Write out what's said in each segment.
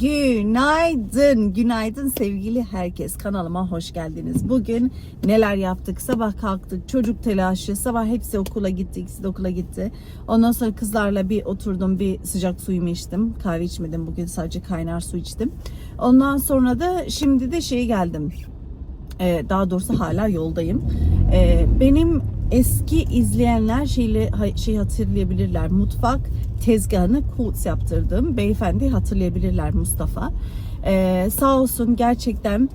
Günaydın, günaydın sevgili herkes. Kanalıma hoş geldiniz. Bugün neler yaptık? Sabah kalktık, çocuk telaşı, sabah hepsi okula gitti, ikisi de okula gitti. Ondan sonra kızlarla bir oturdum, bir sıcak suyumu içtim. Kahve içmedim bugün, sadece kaynar su içtim. Ondan sonra da şimdi de şeye geldim. Ee, daha doğrusu hala yoldayım. Ee, benim eski izleyenler şeyle şey hatırlayabilirler. Mutfak tezgahını Kults yaptırdığım beyefendi hatırlayabilirler Mustafa. Ee, sağ olsun gerçekten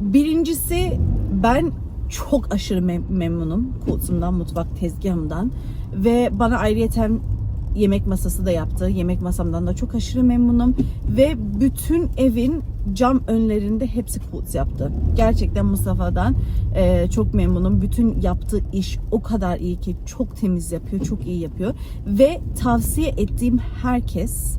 birincisi ben çok aşırı mem- memnunum Kults'umdan, mutfak tezgahımdan ve bana ayrıyeten yemek masası da yaptı. Yemek masamdan da çok aşırı memnunum ve bütün evin cam önlerinde hepsi Kults yaptı. Gerçekten Mustafa'dan e, çok memnunum. Bütün yaptığı iş o kadar iyi ki çok temiz yapıyor, çok iyi yapıyor ve tavsiye ettiğim herkes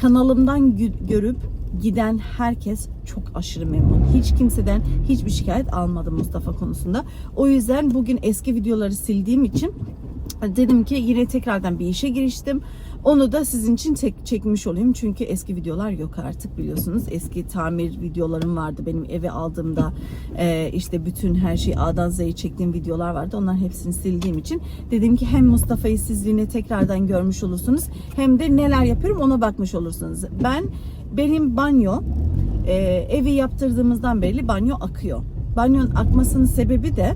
kanalımdan gö- görüp giden herkes çok aşırı memnun. Hiç kimseden hiçbir şikayet almadım Mustafa konusunda. O yüzden bugün eski videoları sildiğim için dedim ki yine tekrardan bir işe giriştim. Onu da sizin için tek çekmiş olayım. Çünkü eski videolar yok artık biliyorsunuz. Eski tamir videolarım vardı benim eve aldığımda. e, işte bütün her şeyi A'dan Z'ye çektiğim videolar vardı. Onların hepsini sildiğim için dedim ki hem Mustafa'yı siz yine tekrardan görmüş olursunuz. Hem de neler yapıyorum ona bakmış olursunuz. Ben benim banyo e, evi yaptırdığımızdan beri banyo akıyor. Banyonun akmasının sebebi de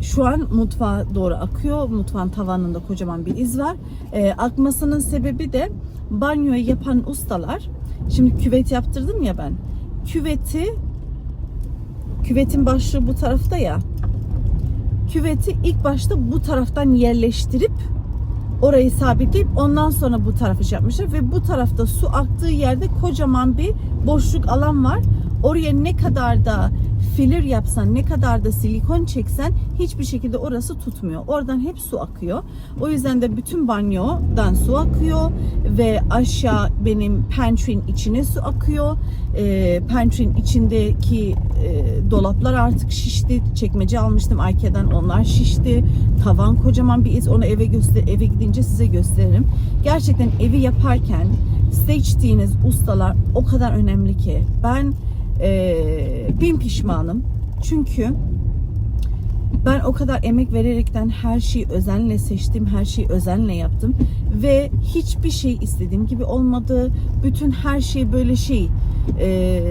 şu an mutfağa doğru akıyor. Mutfağın tavanında kocaman bir iz var. Ee, akmasının sebebi de banyoyu yapan ustalar. Şimdi küvet yaptırdım ya ben. Küveti küvetin başlığı bu tarafta ya. Küveti ilk başta bu taraftan yerleştirip orayı sabitleyip ondan sonra bu tarafı şey yapmışlar ve bu tarafta su aktığı yerde kocaman bir boşluk alan var. Oraya ne kadar da filler yapsan, ne kadar da silikon çeksen hiçbir şekilde orası tutmuyor. Oradan hep su akıyor. O yüzden de bütün banyodan su akıyor ve aşağı benim pantry'nin içine su akıyor. E, pantry'nin içindeki e, dolaplar artık şişti. Çekmece almıştım Ikea'dan onlar şişti. Tavan kocaman bir iz. Onu eve göster eve gidince size gösteririm. Gerçekten evi yaparken seçtiğiniz ustalar o kadar önemli ki. Ben ee, bin pişmanım. Çünkü ben o kadar emek vererekten her şeyi özenle seçtim, her şeyi özenle yaptım ve hiçbir şey istediğim gibi olmadı. Bütün her şey böyle şey e,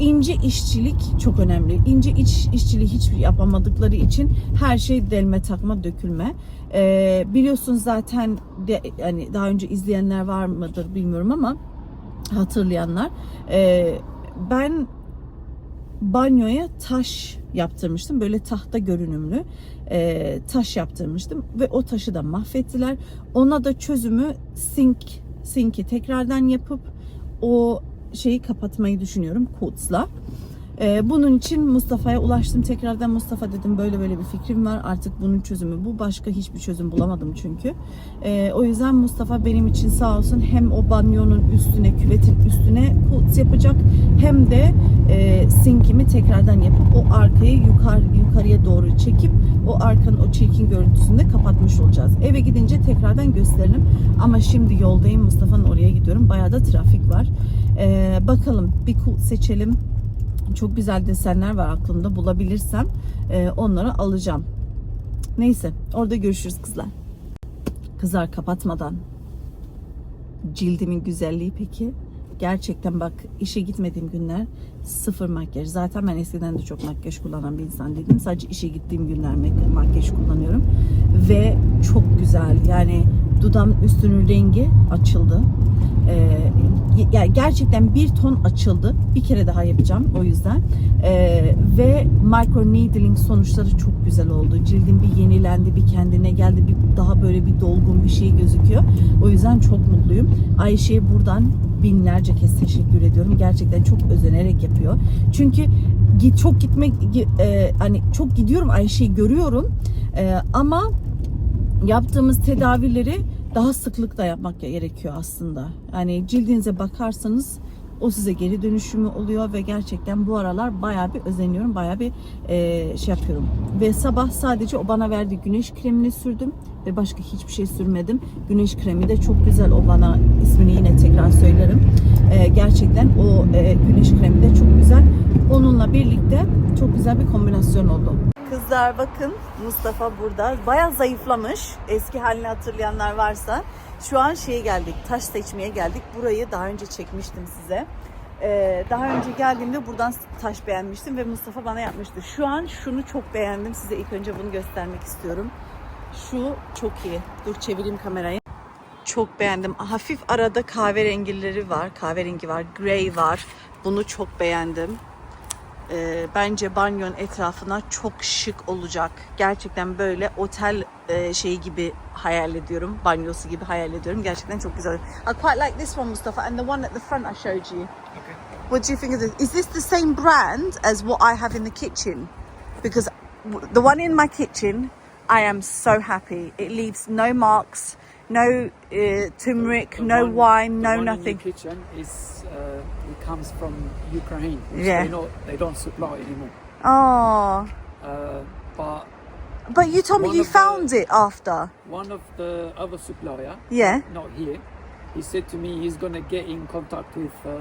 ince işçilik çok önemli. İnce iç işçiliği hiç yapamadıkları için her şey delme takma dökülme. E, biliyorsunuz zaten de, yani daha önce izleyenler var mıdır bilmiyorum ama hatırlayanlar. E, ben banyoya taş yaptırmıştım. Böyle tahta görünümlü e, taş yaptırmıştım ve o taşı da mahvettiler. Ona da çözümü sink sinki tekrardan yapıp o şeyi kapatmayı düşünüyorum Kutz'la. Ee, bunun için Mustafa'ya ulaştım. Tekrardan Mustafa dedim böyle böyle bir fikrim var. Artık bunun çözümü bu. Başka hiçbir çözüm bulamadım çünkü. Ee, o yüzden Mustafa benim için sağ olsun hem o banyonun üstüne, küvetin üstüne putz yapacak hem de e, sinkimi tekrardan yapıp o arkayı yukarı yukarıya doğru çekip o arkanın o çirkin görüntüsünü de kapatmış olacağız. Eve gidince tekrardan gösteririm. Ama şimdi yoldayım. Mustafa'nın oraya gidiyorum. Bayağı da trafik var. Ee, bakalım bir kut seçelim çok güzel desenler var aklımda bulabilirsem e, onları alacağım. Neyse orada görüşürüz kızlar. Kızlar kapatmadan cildimin güzelliği peki gerçekten bak işe gitmediğim günler sıfır makyaj. Zaten ben eskiden de çok makyaj kullanan bir insan değilim. Sadece işe gittiğim günler makyaj kullanıyorum. Ve çok güzel. Yani dudağımın üstünün rengi açıldı. Ee, yani gerçekten bir ton açıldı. Bir kere daha yapacağım o yüzden. Ee, ve micro needling sonuçları çok güzel oldu. Cildim bir yenilendi, bir kendine geldi. Bir daha böyle bir dolgun bir şey gözüküyor. O yüzden çok mutluyum. Ayşe'ye buradan binlerce kez teşekkür ediyorum. Gerçekten çok özenerek yapıyor. Çünkü çok gitmek e, hani çok gidiyorum Ayşe'yi görüyorum. E, ama yaptığımız tedavileri daha sıklıkla yapmak gerekiyor aslında. Yani cildinize bakarsanız O size geri dönüşümü oluyor ve gerçekten bu aralar bayağı bir özeniyorum. Bayağı bir e, şey yapıyorum. Ve sabah sadece o bana verdiği güneş kremini sürdüm ve başka hiçbir şey sürmedim. Güneş kremi de çok güzel. O bana ismini yine tekrar söylerim. E, gerçekten o e, güneş kremi de çok güzel. Onunla birlikte çok güzel bir kombinasyon oldu. Kızlar bakın Mustafa burada. Bayağı zayıflamış. Eski halini hatırlayanlar varsa. Şu an şeye geldik. Taş seçmeye geldik. Burayı daha önce çekmiştim size. Ee, daha önce geldiğimde buradan taş beğenmiştim ve Mustafa bana yapmıştı. Şu an şunu çok beğendim. Size ilk önce bunu göstermek istiyorum. Şu çok iyi. Dur çevireyim kamerayı. Çok beğendim. Hafif arada kahverengileri var. Kahverengi var. Grey var. Bunu çok beğendim. Ee, bence banyonun etrafına çok şık olacak. Gerçekten böyle otel e, şeyi gibi hayal ediyorum. Banyosu gibi hayal ediyorum. Gerçekten çok güzel. I quite like this one Mustafa and the one at the front I showed you. What do you think of this? Is this the same brand as what I have in the kitchen? Because the one in my kitchen, I am so happy. It leaves no marks, no uh, turmeric, The no one- wine, no nothing. In the kitchen is uh, it comes from Ukraine. Yeah. They, not, they don't supply anymore. Oh, Uh, but but you told me you of the- found it after. one of the other supplier, Yeah. not here, he said to me he's gonna get in contact with uh,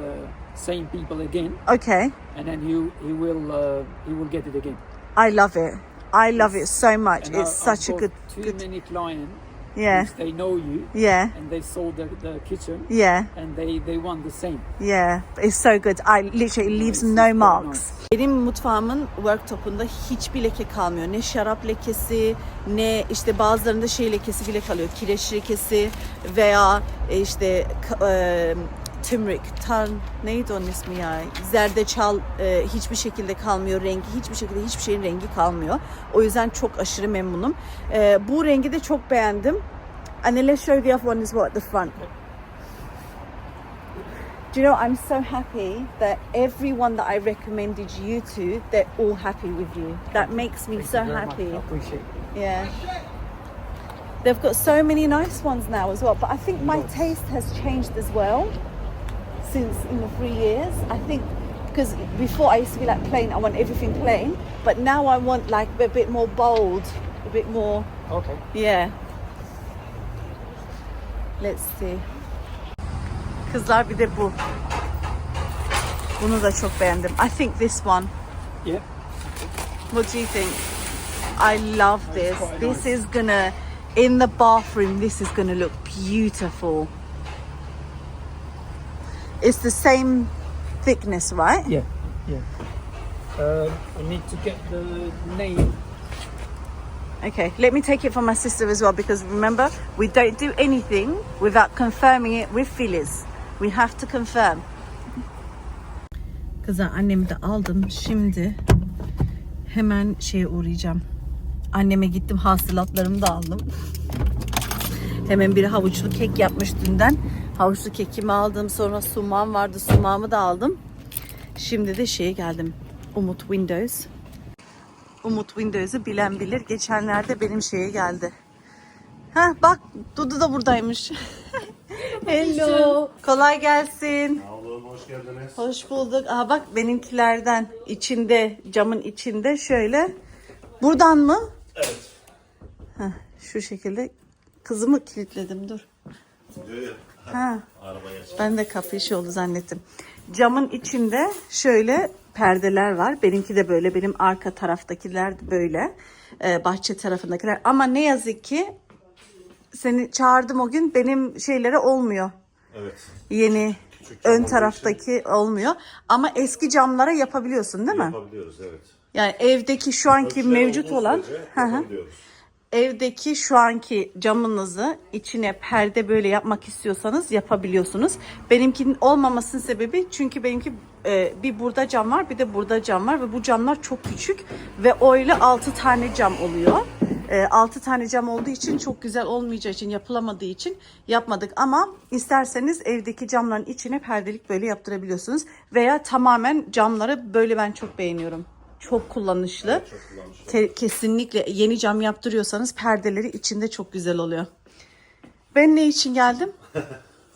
same people again, Okay. and then he he will uh, he will get it again. I love it. I love it so much. It's I- I've such a got good, Too good. many clients. Yeah, which They know you, yeah, and they sold the, the kitchen, yeah, and they they want the same. yeah. It's so good. I literally it leaves no marks. Benim mutfağımın worktop'unda hiçbir leke kalmıyor. Ne şarap lekesi, ne işte bazılarında şey lekesi bile kalıyor. Kireç lekesi veya e, işte e, turmeric, tan neydi onun ismi ya? Zerdeçal e, hiçbir şekilde kalmıyor rengi. Hiçbir şekilde hiçbir şeyin rengi kalmıyor. O yüzden çok aşırı memnunum. E, bu rengi de çok beğendim. And then let's show the other one as well at the front. Do you know, I'm so happy that everyone that I recommended you to, they're all happy with you. That makes me so Thank much. happy. Appreciate it. Yeah. They've got so many nice ones now as well, but I think my taste has changed as well since in the three years. I think because before I used to be like plain, I want everything plain, but now I want like a bit more bold, a bit more Okay. Yeah. Let's see. Kızlar bir de bu. Bunu da çok beğendim. I think this one. Yeah. What do you think? I love this. This nice. is gonna, in the bathroom, this is gonna look beautiful. It's the same thickness, right? Yeah, yeah. Uh, I need to get the name. Okay, let me take it for my sister as well because remember, we don't do anything without confirming it with Phyllis. We have to confirm. Kızlar annemi de aldım. Şimdi hemen şeye uğrayacağım. Anneme gittim hasılatlarımı da aldım. Hemen bir havuçlu kek yapmış dünden. Havuçlu kekimi aldım. Sonra sumağım vardı. Sumağımı da aldım. Şimdi de şeye geldim. Umut Windows. Umut Windows'u bilen bilir. Geçenlerde benim şeye geldi. Ha bak Dudu da buradaymış. Hello. Kolay gelsin. Oğlum hoş geldiniz. Hoş bulduk. Aha bak benimkilerden içinde camın içinde şöyle. Buradan mı? Evet. Heh, şu şekilde. Kızımı kilitledim dur. Ya. Ha. Arabaya çık. Ben de kapı işi oldu zannettim. Camın içinde şöyle perdeler var. Benimki de böyle. Benim arka taraftakiler de böyle. Ee, bahçe tarafındakiler. Ama ne yazık ki seni çağırdım o gün benim şeylere olmuyor. Evet. Yeni Küçük ön taraftaki olmuyor. Ama eski camlara yapabiliyorsun değil mi? Yapabiliyoruz evet. Yani evdeki şu anki Ölçüler mevcut olan Hı hı. Evdeki şu anki camınızı içine perde böyle yapmak istiyorsanız yapabiliyorsunuz. Benimkinin olmamasının sebebi çünkü benimki e, bir burada cam var bir de burada cam var ve bu camlar çok küçük ve öyle 6 tane cam oluyor. E, 6 tane cam olduğu için çok güzel olmayacağı için yapılamadığı için yapmadık ama isterseniz evdeki camların içine perdelik böyle yaptırabiliyorsunuz veya tamamen camları böyle ben çok beğeniyorum. Çok kullanışlı. Te- kesinlikle yeni cam yaptırıyorsanız perdeleri içinde çok güzel oluyor. Ben ne için geldim?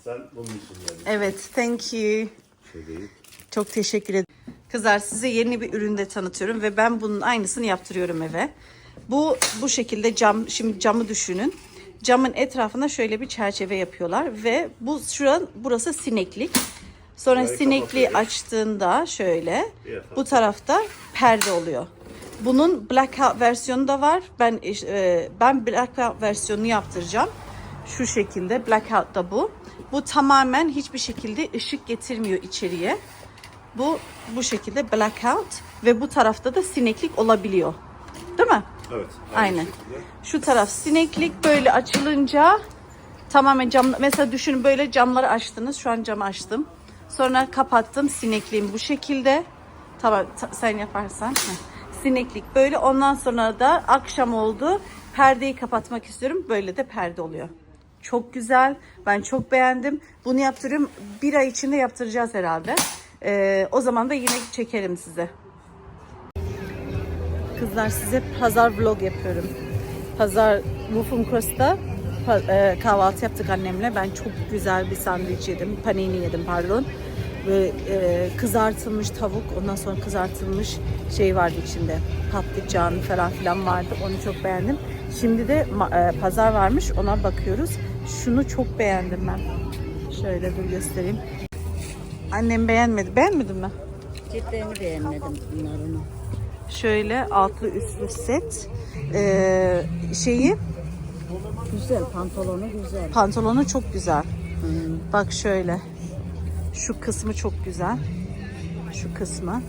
Sen bunun için geldin. Evet, thank you. şey değil. Çok teşekkür ederim. Kızlar size yeni bir ürün de tanıtıyorum ve ben bunun aynısını yaptırıyorum eve. Bu bu şekilde cam şimdi camı düşünün. Camın etrafına şöyle bir çerçeve yapıyorlar ve bu şu an burası sineklik. Sonra Burayı kapatıyoruz. açtığında şöyle bu tarafta perde oluyor. Bunun blackout versiyonu da var. Ben e, ben blackout versiyonunu yaptıracağım. Şu şekilde blackout da bu. Bu tamamen hiçbir şekilde ışık getirmiyor içeriye. Bu bu şekilde blackout ve bu tarafta da sineklik olabiliyor. Değil mi? Evet. Aynen. şekilde. Şu taraf sineklik böyle açılınca tamamen cam mesela düşünün böyle camları açtınız. Şu an camı açtım. Sonra kapattım. Sinekliğim bu şekilde. Tamam ta- sen yaparsan. Sineklik böyle. Ondan sonra da akşam oldu. Perdeyi kapatmak istiyorum. Böyle de perde oluyor. Çok güzel. Ben çok beğendim. Bunu yaptırıyorum. Bir ay içinde yaptıracağız herhalde. Ee, o zaman da yine çekerim size. Kızlar size pazar vlog yapıyorum. Pazar pa- e, kahvaltı yaptık annemle. Ben çok güzel bir sandviç yedim. Panini yedim pardon. Ve e, kızartılmış tavuk, ondan sonra kızartılmış şey vardı içinde. Patlıcan falan filan vardı. Onu çok beğendim. Şimdi de e, pazar varmış. Ona bakıyoruz. Şunu çok beğendim ben. Şöyle dur göstereyim. Annem beğenmedi. Beğenmedin mi? Ceplerini beğenmedim bunların. Şöyle altlı üstlü set. Ee, şeyi Güzel, pantolonu güzel. pantolonu çok güzel. Bak şöyle. Şu kısmı çok güzel. Şu kısmı.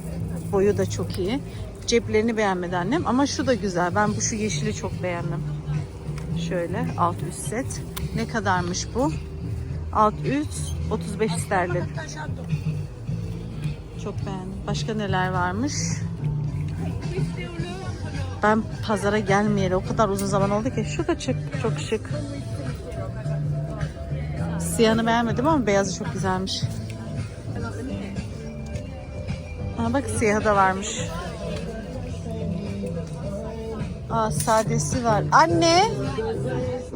Boyu da çok iyi. Ceplerini beğenmedi annem ama şu da güzel. Ben bu şu yeşili çok beğendim. Şöyle alt üst set. Ne kadarmış bu? Alt üst 35 sterlin. Çok beğendim. Başka neler varmış? Ben pazara gelmeyeli o kadar uzun zaman oldu ki. Şu da çık, çok şık. Siyahını beğenmedim ama beyazı çok güzelmiş. Aa, bak siyahı da varmış. Aa sadesi var. Anne!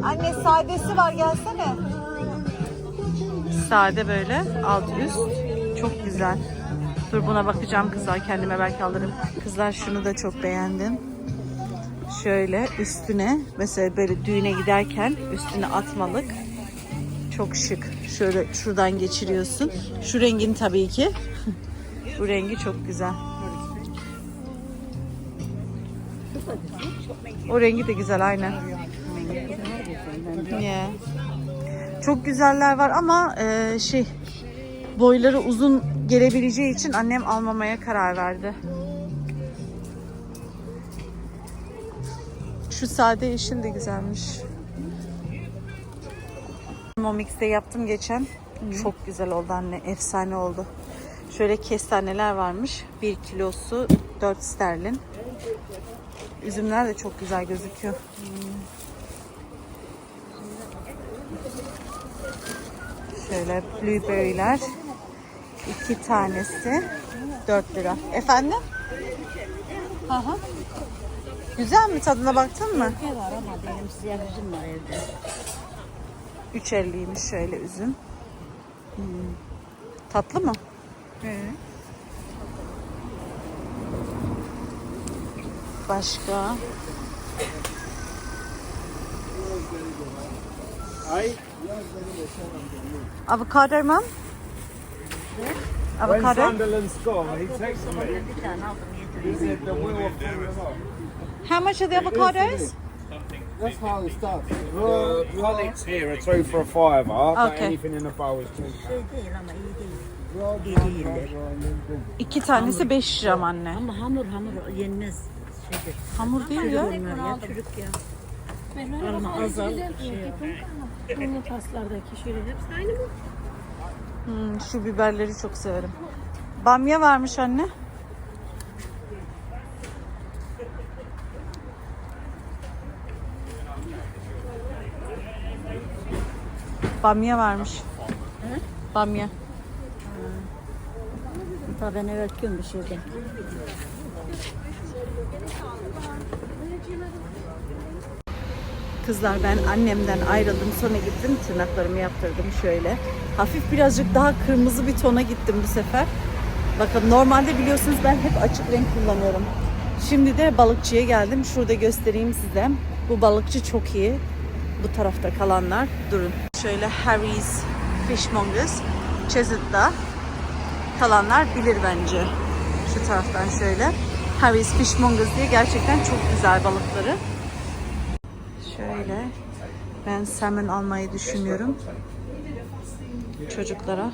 Anne sadesi var gelsene. Sade böyle alt üst. Çok güzel. Dur buna bakacağım kızlar. Kendime belki alırım. Kızlar şunu da çok beğendim. Şöyle üstüne mesela böyle düğüne giderken üstüne atmalık. Çok şık. Şöyle şuradan geçiriyorsun. Şu rengin tabii ki. Bu rengi çok güzel. O rengi de güzel aynen. Yeah. Çok güzeller var ama e, şey boyları uzun gelebileceği için annem almamaya karar verdi. Şu sade yeşil de güzelmiş. Momix'te yaptım geçen. Çok güzel oldu anne. Efsane oldu. Şöyle kestaneler varmış. 1 kilosu 4 sterlin. Üzümler de çok güzel gözüküyor. Şöyle blueberry'ler. iki tanesi 4 lira. Efendim? Hı hı. Güzel mi? Tadına baktın mı? Ne var ama benim siyah üzüm var evde. 3.50'ymiş şöyle üzüm. Hmm. Tatlı mı? Başka? Avokado mı? When Avokado? He He said the of falling off. How much are the avocados? That's how it starts. The Alex here are two for a fiver, but Okay. anything in the bowl is two. Değil ama iyi değil. İyi değildir. İki tanesi 5 lira mı anne. Ama hamur hamur yenmez şeydir. Hamur değil ya. Bunlar ya çürük ya. Alma azal. Onun taslardaki şöyle hepsi aynı mı? Hmm, şu biberleri çok severim. Bamya varmış anne. Bamya varmış. Bamya. Ta ben evet bir şeyden. Kızlar ben annemden ayrıldım sonra gittim tırnaklarımı yaptırdım şöyle. Hafif birazcık daha kırmızı bir tona gittim bu sefer. Bakın normalde biliyorsunuz ben hep açık renk kullanıyorum. Şimdi de balıkçıya geldim. Şurada göstereyim size. Bu balıkçı çok iyi. Bu tarafta kalanlar durun. Şöyle Harry's Fishmongers Cheset'ta kalanlar bilir bence. Şu taraftan şöyle. Harry's Fishmongers diye gerçekten çok güzel balıkları. Şöyle ben salmon almayı düşünüyorum. Çocuklara.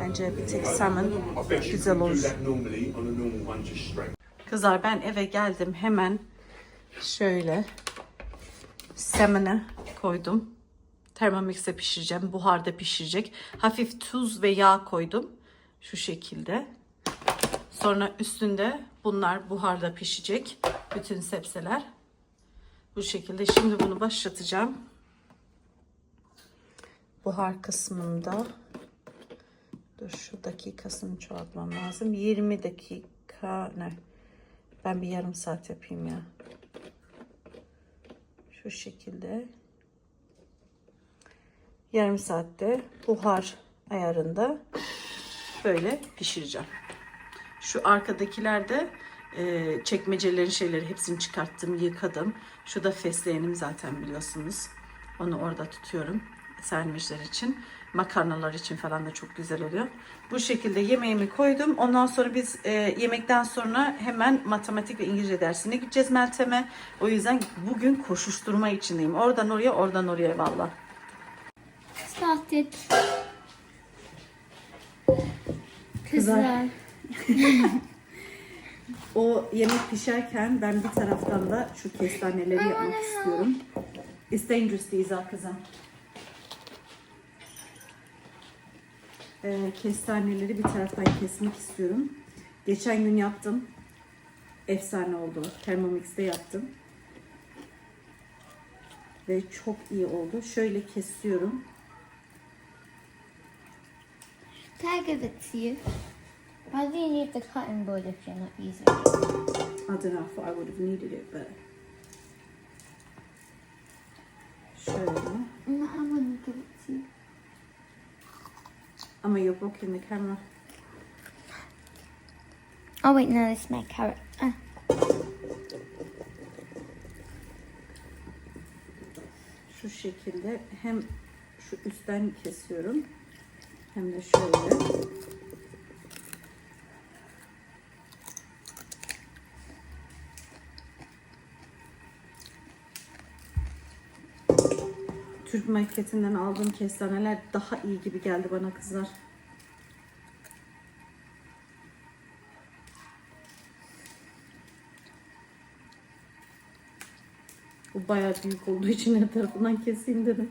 Bence bir tek salmon güzel olur. Kızlar ben eve geldim hemen şöyle salmon'ı koydum. Thermomix'e pişireceğim. Buharda pişirecek. Hafif tuz ve yağ koydum. Şu şekilde. Sonra üstünde bunlar buharda pişecek. Bütün sebzeler. Bu şekilde. Şimdi bunu başlatacağım. Buhar kısmında dur şu dakikasını çoğaltmam lazım. 20 dakika ne? Ben bir yarım saat yapayım ya. Şu şekilde. Yarım saatte buhar ayarında böyle pişireceğim. Şu arkadakiler de e, çekmecelerin şeyleri hepsini çıkarttım, yıkadım. Şu da fesleğenim zaten biliyorsunuz. Onu orada tutuyorum sandviçler için. Makarnalar için falan da çok güzel oluyor. Bu şekilde yemeğimi koydum. Ondan sonra biz e, yemekten sonra hemen matematik ve İngilizce dersine gideceğiz Meltem'e. O yüzden bugün koşuşturma içindeyim. Oradan oraya, oradan oraya valla. Started. Kızlar. O yemek pişerken ben bir taraftan da şu kestaneleri yapmak istiyorum. It's dangerous Diza kızım. Ee, kestaneleri bir taraftan kesmek istiyorum. Geçen gün yaptım. Efsane oldu. Thermomix'te yaptım. Ve çok iyi oldu. Şöyle kesiyorum. I give it to you? Do you need the cutting board if you're not using it? I don't know if I would have needed it but şöyle I'm gonna give it to you. Ama you're blocking the camera. Oh wait, no, this is my carrot. Ah. Şu şekilde hem şu üstten kesiyorum hem de şöyle. Marketinden aldığım kestaneler daha iyi gibi geldi bana kızlar. Bu bayağı büyük olduğu için her tarafından keseyim dedim.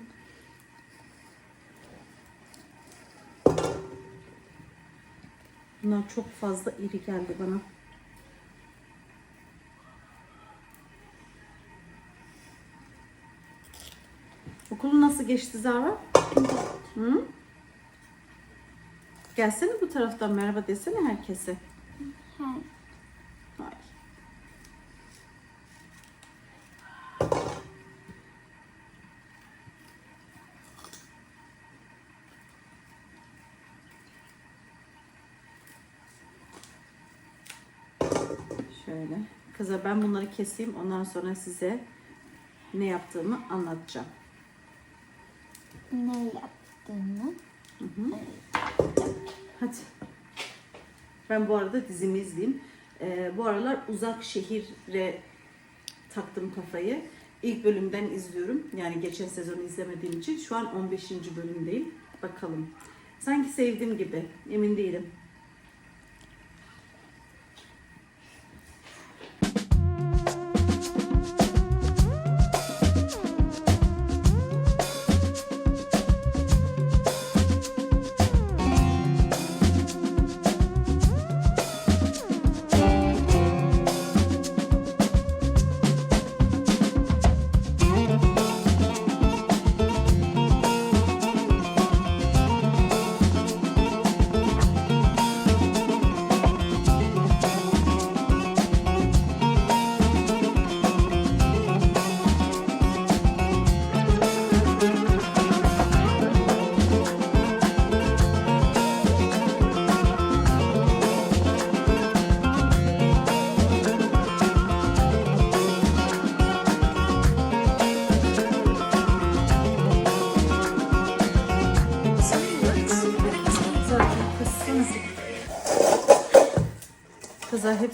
Bunlar çok fazla iri geldi bana. Okulun nasıl geçti Zara? Hı? Gelsene bu taraftan merhaba desene herkese. Ay. Şöyle. Kıza ben bunları keseyim. Ondan sonra size ne yaptığımı anlatacağım. Ne yaptın mı? Hadi. Ben bu arada dizimi izleyeyim. Ee, bu aralar uzak şehire taktım kafayı. İlk bölümden izliyorum. Yani geçen sezonu izlemediğim için. Şu an 15. bölümdeyim. Bakalım. Sanki sevdiğim gibi. Emin değilim.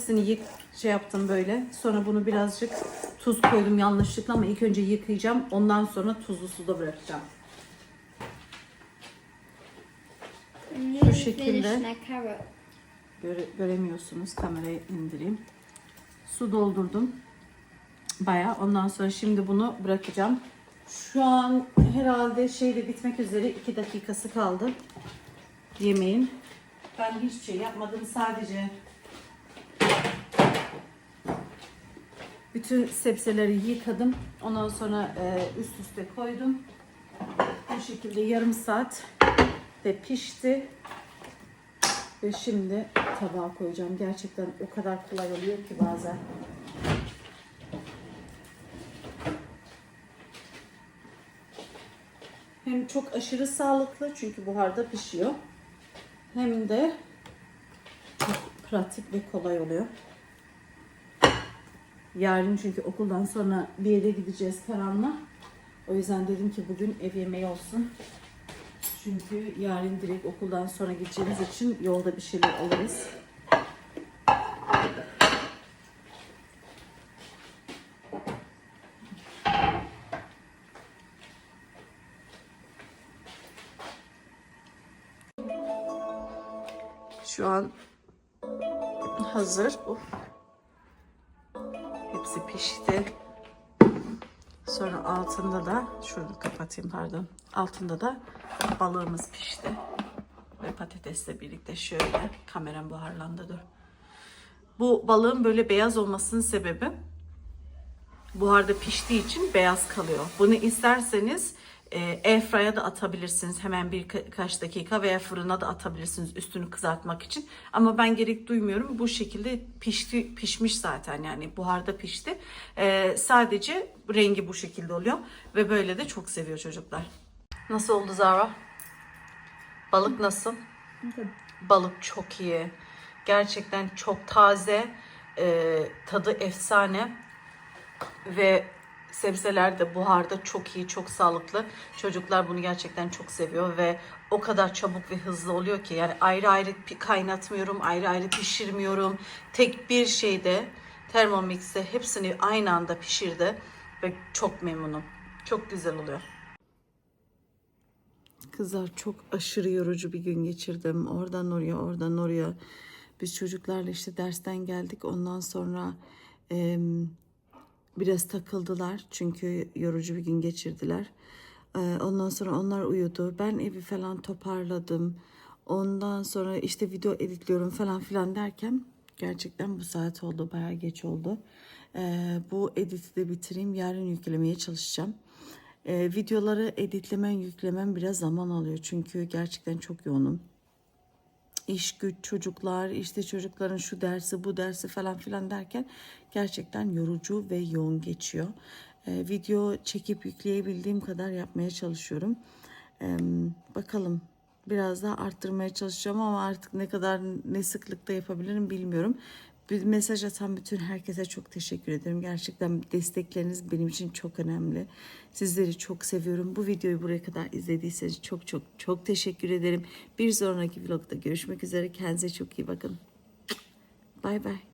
Hepsini yık şey yaptım böyle. Sonra bunu birazcık tuz koydum yanlışlıkla ama ilk önce yıkayacağım. Ondan sonra tuzlu suda bırakacağım. Şu şekilde. Göre, göremiyorsunuz. Kamerayı indireyim. Su doldurdum. Bayağı. Ondan sonra şimdi bunu bırakacağım. Şu an herhalde şeyde bitmek üzere 2 dakikası kaldı. Yemeğin. Ben hiçbir şey yapmadım. Sadece bütün sebzeleri yıkadım. Ondan sonra e, üst üste koydum. Bu şekilde yarım saat de pişti. Ve şimdi tabağa koyacağım. Gerçekten o kadar kolay oluyor ki bazen. Hem çok aşırı sağlıklı çünkü buharda pişiyor. Hem de pratik ve kolay oluyor. Yarın çünkü okuldan sonra bir yere gideceğiz Karan'la. O yüzden dedim ki bugün ev yemeği olsun. Çünkü yarın direkt okuldan sonra gideceğimiz için yolda bir şeyler alırız. Şu an hazır. Uf. Hepsi pişti. Sonra altında da şunu kapatayım pardon. Altında da balığımız pişti. Ve patatesle birlikte şöyle kameram buharlandı dur. Bu balığın böyle beyaz olmasının sebebi buharda piştiği için beyaz kalıyor. Bunu isterseniz e, airfryer'a da atabilirsiniz hemen birkaç dakika veya fırına da atabilirsiniz üstünü kızartmak için. Ama ben gerek duymuyorum. Bu şekilde pişti pişmiş zaten yani buharda pişti. E, sadece rengi bu şekilde oluyor ve böyle de çok seviyor çocuklar. Nasıl oldu Zara? Balık nasıl? Balık çok iyi. Gerçekten çok taze. e, tadı efsane ve sebzeler de buharda çok iyi, çok sağlıklı. Çocuklar bunu gerçekten çok seviyor ve o kadar çabuk ve hızlı oluyor ki yani ayrı ayrı kaynatmıyorum, ayrı ayrı pişirmiyorum. Tek bir şeyde Thermomix'te hepsini aynı anda pişirdi ve çok memnunum. Çok güzel oluyor. Kızlar çok aşırı yorucu bir gün geçirdim. Oradan oraya, oradan oraya. Biz çocuklarla işte dersten geldik. Ondan sonra em, biraz takıldılar. Çünkü yorucu bir gün geçirdiler. Ee, Ondan sonra onlar uyudu. Ben evi falan toparladım. Ondan sonra işte video editliyorum falan filan derken gerçekten bu saat oldu. Bayağı geç oldu. Ee, bu editi de bitireyim. Yarın yüklemeye çalışacağım. Ee, videoları editlemen, yüklemen biraz zaman alıyor. Çünkü gerçekten çok yoğunum iş güç çocuklar işte çocukların şu dersi bu dersi falan filan derken gerçekten yorucu ve yoğun geçiyor. Ee, video çekip yükleyebildiğim kadar yapmaya çalışıyorum. Ee, bakalım biraz daha arttırmaya çalışacağım ama artık ne kadar ne sıklıkta yapabilirim bilmiyorum. Bir mesaj atan bütün herkese çok teşekkür ederim. Gerçekten destekleriniz benim için çok önemli. Sizleri çok seviyorum. Bu videoyu buraya kadar izlediyseniz çok çok çok teşekkür ederim. Bir sonraki vlogda görüşmek üzere. Kendinize çok iyi bakın. Bay bay.